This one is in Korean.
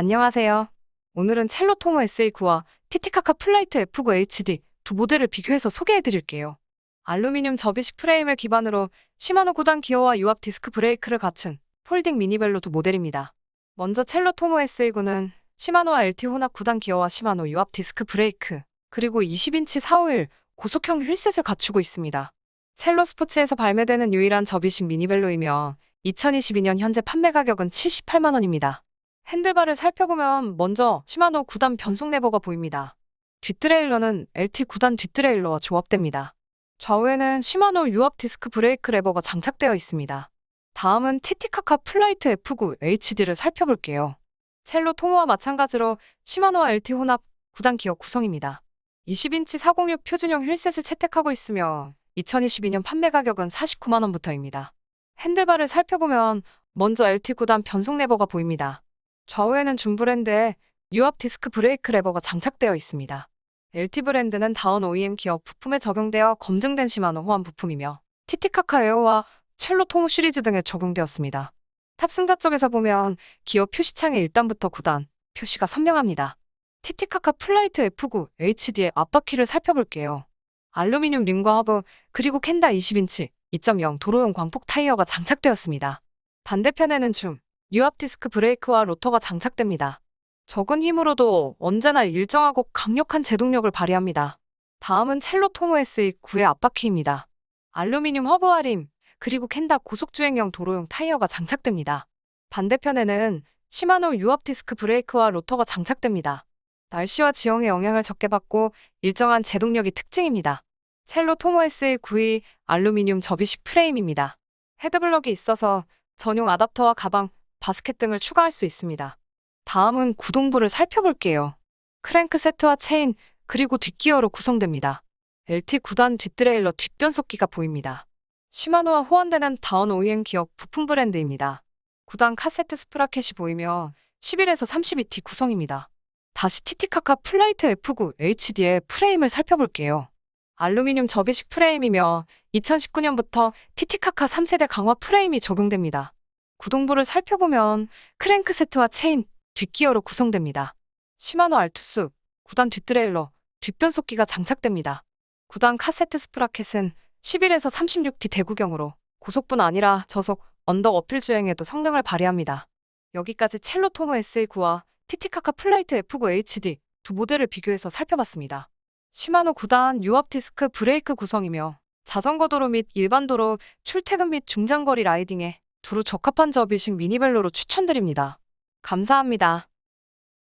안녕하세요. 오늘은 첼로 토모 SA9와 티티카카 플라이트 F9 HD 두 모델을 비교해서 소개해 드릴게요. 알루미늄 접이식 프레임을 기반으로 시마노 9단 기어와 유압 디스크 브레이크를 갖춘 폴딩 미니벨로 두 모델입니다. 먼저 첼로 토모 SA9는 시마노와 LT 혼합 9단 기어와 시마노 유압 디스크 브레이크, 그리고 20인치 451 고속형 휠셋을 갖추고 있습니다. 첼로 스포츠에서 발매되는 유일한 접이식 미니벨로이며 2022년 현재 판매 가격은 78만 원입니다. 핸들바를 살펴보면 먼저 시마노 9단 변속 레버가 보입니다. 뒷트레일러는 LT 9단 뒷트레일러와 조합됩니다. 좌우에는 시마노 유압 디스크 브레이크 레버가 장착되어 있습니다. 다음은 티티카카 플라이트 F9 HD를 살펴볼게요. 첼로 토모와 마찬가지로 시마노와 LT 혼합 9단 기어 구성입니다. 20인치 406 표준형 휠셋을 채택하고 있으며 2022년 판매 가격은 49만 원부터입니다. 핸들바를 살펴보면 먼저 LT 9단 변속 레버가 보입니다. 좌우에는 준 브랜드의 유압 디스크 브레이크 레버가 장착되어 있습니다. LT 브랜드는 다운 OEM 기업 부품에 적용되어 검증된 시마노 호환 부품이며 티티카카 에어와 첼로 토모 시리즈 등에 적용되었습니다. 탑승자 쪽에서 보면 기업 표시창의 1단부터 9단 표시가 선명합니다. 티티카카 플라이트 F9 HD의 앞바퀴를 살펴볼게요. 알루미늄 림과 허브 그리고 캔다 20인치 2.0 도로용 광폭 타이어가 장착되었습니다. 반대편에는 줌, 유압 디스크 브레이크와 로터가 장착됩니다. 적은 힘으로도 언제나 일정하고 강력한 제동력을 발휘합니다. 다음은 첼로 토모 SE9의 앞바퀴입니다. 알루미늄 허브와 림, 그리고 캔다 고속주행용 도로용 타이어가 장착됩니다. 반대편에는 시마노 유압 디스크 브레이크와 로터가 장착됩니다. 날씨와 지형의 영향을 적게 받고 일정한 제동력이 특징입니다. 첼로 토모 SE9의 알루미늄 접이식 프레임입니다. 헤드블럭이 있어서 전용 아답터와 가방, 바스켓 등을 추가할 수 있습니다. 다음은 구동부를 살펴볼게요. 크랭크 세트와 체인, 그리고 뒷기어로 구성됩니다. LT 9단 뒷트레일러 뒷변속기가 보입니다. 시마노와 호환되는 다운 OEM 기업 부품 브랜드입니다. 9단 카세트 스프라켓이 보이며 11에서 32T 구성입니다. 다시 티티카카 플라이트 F9 HD의 프레임을 살펴볼게요. 알루미늄 접이식 프레임이며 2019년부터 티티카카 3세대 강화 프레임이 적용됩니다. 구동부를 살펴보면 크랭크 세트와 체인, 뒷기어로 구성됩니다. 시마노 알투스, 9단 뒷트레일러, 뒷변속기가 장착됩니다. 9단 카세트 스프라켓은 11에서 36T 대구경으로 고속뿐 아니라 저속, 언덕 어필 주행에도 성능을 발휘합니다. 여기까지 첼로 토모 SA9와 티티카카 플라이트 F9 HD 두 모델을 비교해서 살펴봤습니다. 시마노 9단 유압 디스크 브레이크 구성이며 자전거 도로 및 일반 도로 출퇴근 및 중장거리 라이딩에 두루 적합한 접이식 미니벨로로 추천드립니다. 감사합니다.